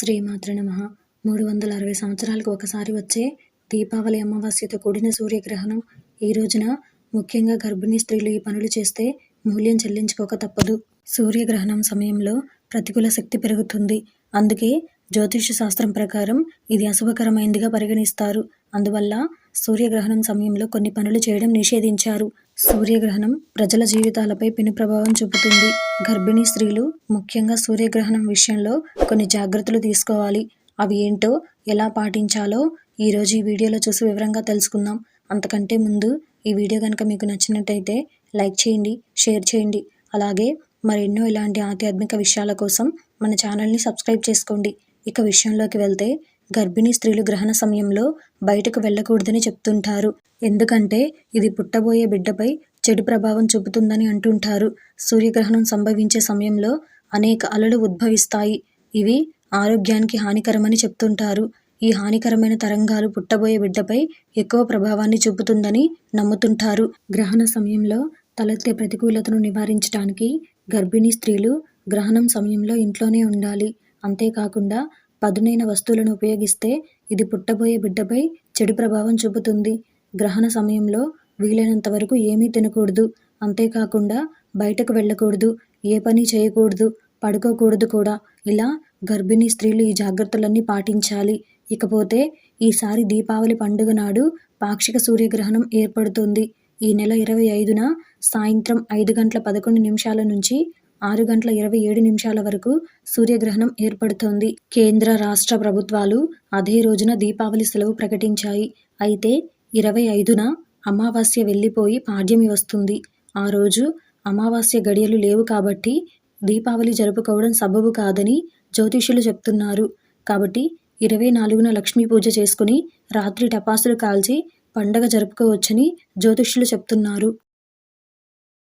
శ్రీమాతృ నమ. మూడు వందల అరవై సంవత్సరాలకు ఒకసారి వచ్చే దీపావళి అమావాస్యతో కూడిన సూర్యగ్రహణం ఈ రోజున ముఖ్యంగా గర్భిణీ స్త్రీలు ఈ పనులు చేస్తే మూల్యం చెల్లించుకోక తప్పదు. సూర్యగ్రహణం సమయంలో ప్రతికూల శక్తి పెరుగుతుంది. అందుకే జ్యోతిష శాస్త్రం ప్రకారం ఇది అశుభకరమైనదిగా పరిగణిస్తారు. అందువల్ల సూర్యగ్రహణం సమయంలో కొన్ని పనులు చేయడం నిషేధించారు. సూర్యగ్రహణం ప్రజల జీవితాలపై పెను ప్రభావం చూపుతుంది. గర్భిణీ స్త్రీలు ముఖ్యంగా సూర్యగ్రహణం విషయంలో కొన్ని జాగ్రత్తలు తీసుకోవాలి. అవి ఏంటో ఎలా పాటించాలో ఈరోజు ఈ వీడియోలో చూసి వివరంగా తెలుసుకుందాం. అంతకంటే ముందు ఈ వీడియో కనుక మీకు నచ్చినట్టయితే లైక్ చేయండి షేర్ చేయండి. అలాగే మరెన్నో ఇలాంటి ఆధ్యాత్మిక విషయాల కోసం మన ఛానల్ని సబ్స్క్రైబ్ చేసుకోండి. ఇక విషయంలోకి వెళ్తే గర్భిణీ స్త్రీలు గ్రహణ సమయంలో బయటకు వెళ్ళకూడదని చెప్తుంటారు. ఎందుకంటే ఇది పుట్టబోయే బిడ్డపై చెడు ప్రభావం చూపుతుందని అంటుంటారు. సూర్యగ్రహణం సంభవించే సమయంలో అనేక అలలు ఉద్భవిస్తాయి. ఇవి ఆరోగ్యానికి హానికరమని చెప్తుంటారు. ఈ హానికరమైన తరంగాలు పుట్టబోయే బిడ్డపై ఎక్కువ ప్రభావాన్ని చూపుతుందని నమ్ముతుంటారు. గ్రహణ సమయంలో తలెత్తే ప్రతికూలతను నివారించడానికి గర్భిణీ స్త్రీలు గ్రహణం సమయంలో ఇంట్లోనే ఉండాలి. అంతేకాకుండా పదునైన వస్తువులను ఉపయోగిస్తే ఇది పుట్టబోయే బిడ్డపై చెడు ప్రభావం చూపుతుంది. గ్రహణ సమయంలో వీలైనంత వరకు ఏమీ తినకూడదు. అంతేకాకుండా బయటకు వెళ్ళకూడదు ఏ పని చేయకూడదు పడుకోకూడదు కూడా. ఇలా గర్భిణీ స్త్రీలు ఈ జాగ్రత్తలన్నీ పాటించాలి. ఇకపోతే ఈసారి దీపావళి పండుగ నాడు పాక్షిక సూర్యగ్రహణం ఏర్పడుతుంది. ఈ నెల ఇరవై ఐదున సాయంత్రం ఐదు గంటల పదకొండు నిమిషాల నుంచి ఆరు గంటల ఇరవై ఏడు నిమిషాల వరకు సూర్యగ్రహణం ఏర్పడుతోంది. కేంద్ర రాష్ట్ర ప్రభుత్వాలు అదే రోజున దీపావళి సెలవు ప్రకటించాయి. అయితే ఇరవై ఐదున అమావాస్య వెళ్ళిపోయి పాడ్యమి వస్తుంది. ఆ రోజు అమావాస్య గడియలు లేవు కాబట్టి దీపావళి జరుపుకోవడం సబబు కాదని జ్యోతిష్యులు చెప్తున్నారు. కాబట్టి ఇరవై నాలుగున లక్ష్మీ పూజ చేసుకుని రాత్రి టపాసులు కాల్చి పండగ జరుపుకోవచ్చని జ్యోతిష్యులు చెప్తున్నారు.